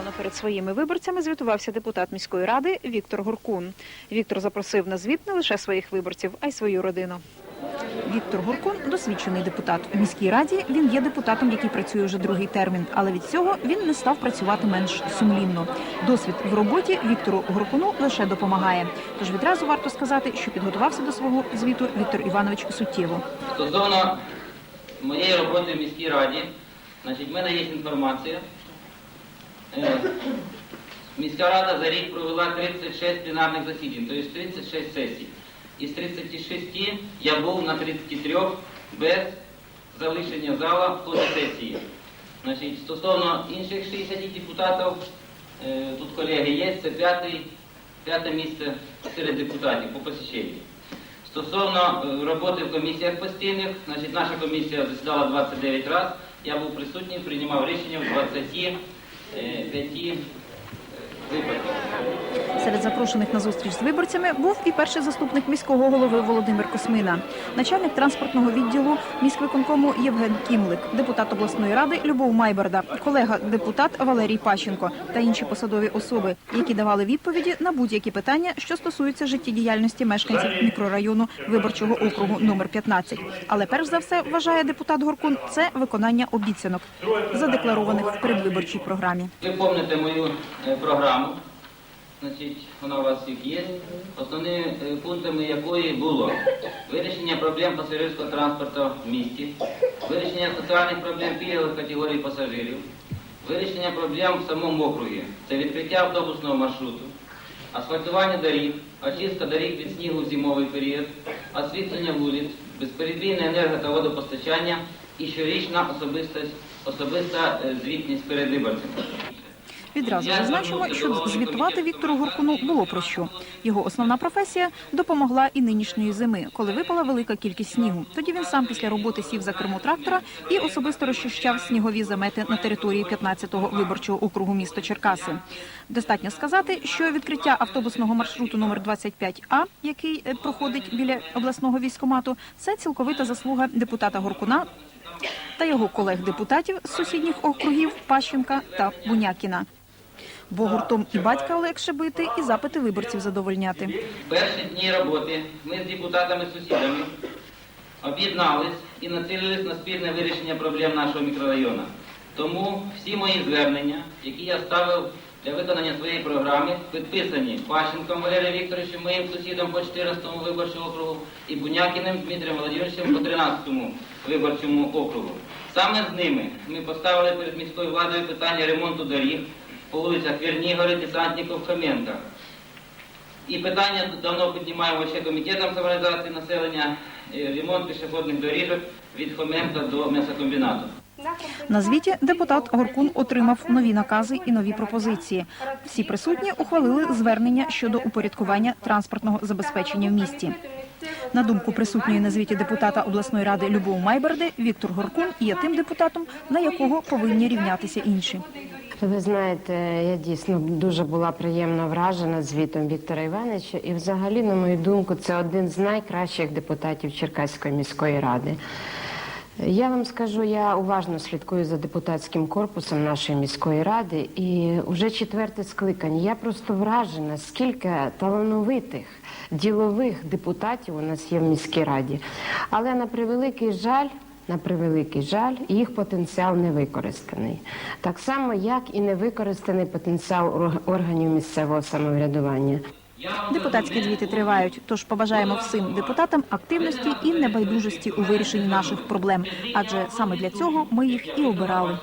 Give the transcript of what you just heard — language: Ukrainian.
Нещодавно перед своїми виборцями звітувався депутат міської ради Віктор Гуркун. Віктор запросив на звіт не лише своїх виборців, а й свою родину. Віктор Гуркун досвідчений депутат. У міській раді він є депутатом, який працює вже другий термін, але від цього він не став працювати менш сумлінно. Досвід в роботі Віктору Гуркуну лише допомагає. Тож відразу варто сказати, що підготувався до свого звіту Віктор Іванович суттєво. Стосовно моєї роботи в міській раді, значить, в мене є інформація. Е, Міська рада за рік провела 36 пленарних засідань, тобто 36 сесій. Із 36 я був на 33 без залишення зала в ході сесії. Значить, стосовно інших 60 депутатів, е, тут колеги є, це п'яте місце серед депутатів по посещенню. Стосовно е, роботи в комісіях постійних, значить, наша комісія засідала 29 разів. Я був присутній, приймав рішення в 25 é, venir. Серед запрошених на зустріч з виборцями був і перший заступник міського голови Володимир Космина, начальник транспортного відділу міськвиконкому Євген Кімлик, депутат обласної ради Любов Майберда, колега депутат Валерій Пащенко та інші посадові особи, які давали відповіді на будь-які питання, що стосуються життєдіяльності мешканців мікрорайону виборчого округу номер 15. Але перш за все вважає депутат Горкун це виконання обіцянок, задекларованих в передвиборчій програмі. Ви пам'ятаєте мою е, програму, значить, вона у вас всіх є. Основними е, пунктами якої було вирішення проблем пасажирського транспорту в місті, вирішення соціальних проблем пільгових категорій пасажирів, вирішення проблем в самому округі, це відкриття автобусного маршруту, асфальтування доріг, очистка доріг від снігу в зимовий період, освітлення вулиць, безперебійне енерго та водопостачання і щорічна особистость, особиста е, звітність перед виборцями. Відразу зазначимо, що звітувати Віктору Гуркуну було про що. Його основна професія допомогла і нинішньої зими, коли випала велика кількість снігу. Тоді він сам після роботи сів за кермо трактора і особисто розчищав снігові замети на території 15-го виборчого округу міста Черкаси. Достатньо сказати, що відкриття автобусного маршруту номер 25А, який е, проходить біля обласного військомату, це цілковита заслуга депутата Горкуна та його колег-депутатів з сусідніх округів Пащенка та Бунякіна. Бо гуртом і батька легше бити, і запити виборців задовольняти. Перші дні роботи ми з депутатами-сусідами об'єднались і націлились на спільне вирішення проблем нашого мікрорайону. Тому всі мої звернення, які я ставив для виконання своєї програми, підписані Пащенком Валерієм Вікторовичем, моїм сусідом по 14-му виборчому округу, і Бунякіним Дмитрієм Володимировичем по 13-му виборчому округу. Саме з ними ми поставили перед міською владою питання ремонту доріг вулицях Вернігори, Десантників, Хоменка. І питання давно піднімаємо ще комітетом самоорганізації населення, е, ремонт пішохідних доріжок від Хоменка до м'ясокомбінату. На звіті депутат Горкун отримав нові накази і нові пропозиції. Всі присутні ухвалили звернення щодо упорядкування транспортного забезпечення в місті. На думку присутньої на звіті депутата обласної ради Любов Майберди, Віктор Горкун є тим депутатом, на якого повинні рівнятися інші. Ви знаєте, я дійсно дуже була приємно вражена звітом Віктора Івановича. І, взагалі, на мою думку, це один з найкращих депутатів Черкаської міської ради. Я вам скажу, я уважно слідкую за депутатським корпусом нашої міської ради, і вже четверте скликання. Я просто вражена, скільки талановитих ділових депутатів у нас є в міській раді. Але на превеликий жаль. На превеликий жаль, їх потенціал не використаний. Так само, як і не використаний потенціал органів місцевого самоврядування. Депутатські звіти тривають, тож побажаємо всім депутатам активності і небайдужості у вирішенні наших проблем, адже саме для цього ми їх і обирали.